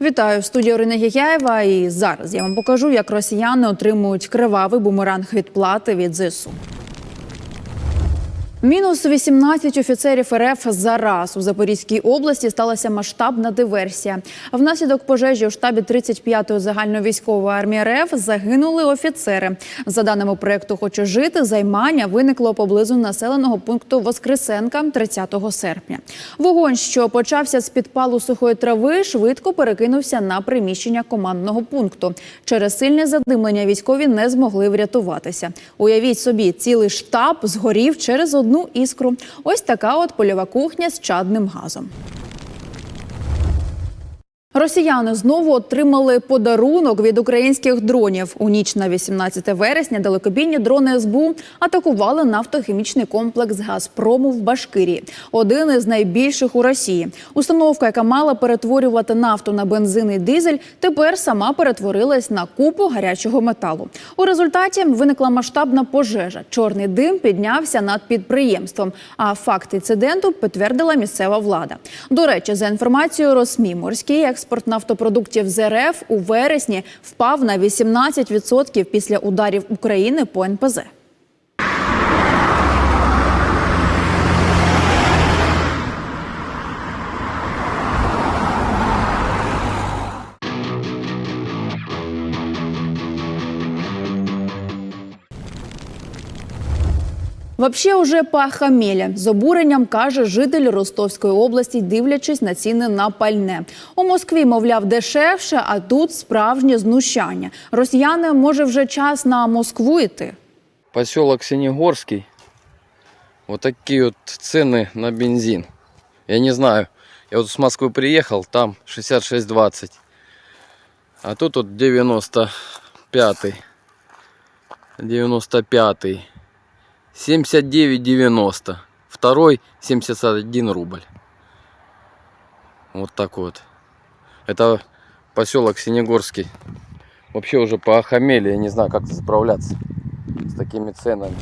Вітаю студія Орина Гігяєва. І зараз я вам покажу, як росіяни отримують кривавий бумеранг відплати від ЗСУ. Мінус 18 офіцерів РФ зараз у Запорізькій області сталася масштабна диверсія. Внаслідок пожежі у штабі 35-ї загальновійськової армії РФ загинули офіцери. За даними проекту Хочу жити, займання виникло поблизу населеного пункту Воскресенка 30 серпня. Вогонь, що почався з підпалу сухої трави, швидко перекинувся на приміщення командного пункту. Через сильне задимлення військові не змогли врятуватися. Уявіть собі, цілий штаб згорів через одну іскру. Ось така от польова кухня з чадним газом. Росіяни знову отримали подарунок від українських дронів. У ніч на 18 вересня далекобійні дрони СБУ атакували нафтохімічний комплекс Газпрому в Башкирії, один із найбільших у Росії. Установка, яка мала перетворювати нафту на бензин і дизель, тепер сама перетворилась на купу гарячого металу. У результаті виникла масштабна пожежа. Чорний дим піднявся над підприємством. А факт інциденту підтвердила місцева влада. До речі, за інформацією Росмі, морський експорт нафтопродуктів з РФ у вересні впав на 18% після ударів України по НПЗ. Вообще уже похамєля. з обуренням каже житель Ростовської області, дивлячись на ціни на пальне. У Москві, мовляв, дешевше, а тут справжнє знущання. Росіяни може вже час на Москву йти. Поселок Синегорский. Вот такие вот цены на бензин. Я не знаю. Я вот с Москвы приехал, там 66,20. А тут вот 95. 95. 79,90. Второй 71 рубль. Вот так вот. Это поселок Синегорский. Вообще уже поохамели, я не знаю, как справляться с такими ценами.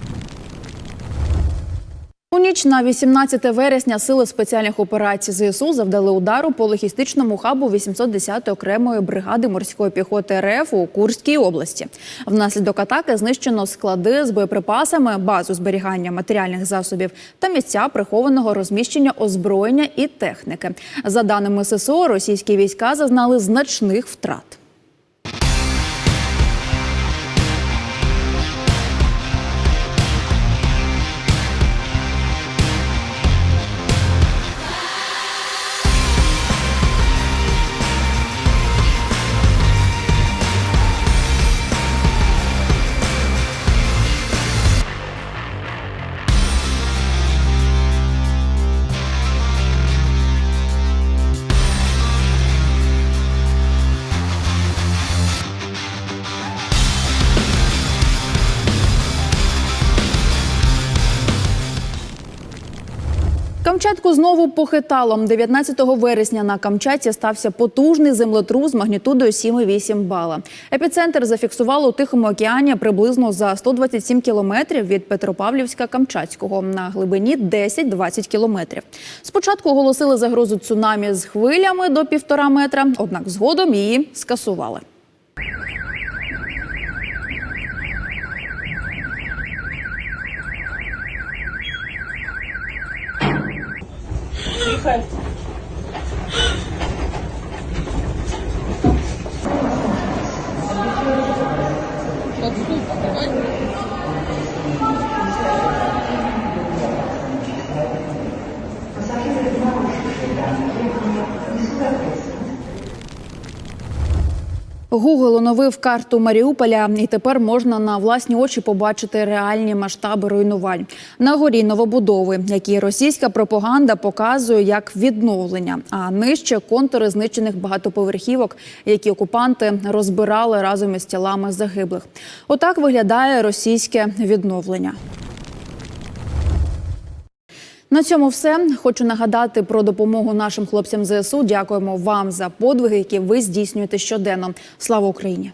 У ніч на 18 вересня сили спеціальних операцій ЗСУ завдали удару по логістичному хабу 810 окремої бригади морської піхоти РФ у Курській області. Внаслідок атаки знищено склади з боєприпасами, базу зберігання матеріальних засобів та місця прихованого розміщення озброєння і техніки. За даними ССО, російські війська зазнали значних втрат. Камчатку знову похитало. 19 вересня на Камчатці стався потужний землетрус магнітудою 7,8 бала. Епіцентр зафіксувало у Тихому океані приблизно за 127 кілометрів від Петропавлівська Камчатського на глибині 10-20 кілометрів. Спочатку оголосили загрозу цунамі з хвилями до півтора метра, однак згодом її скасували. different. That's good. Гугл оновив карту Маріуполя, і тепер можна на власні очі побачити реальні масштаби руйнувань. На горі новобудови, які російська пропаганда показує як відновлення, а нижче контури знищених багатоповерхівок, які окупанти розбирали разом із тілами загиблих. Отак виглядає російське відновлення. На цьому все хочу нагадати про допомогу нашим хлопцям ЗСУ. Дякуємо вам за подвиги, які ви здійснюєте щоденно. Слава Україні!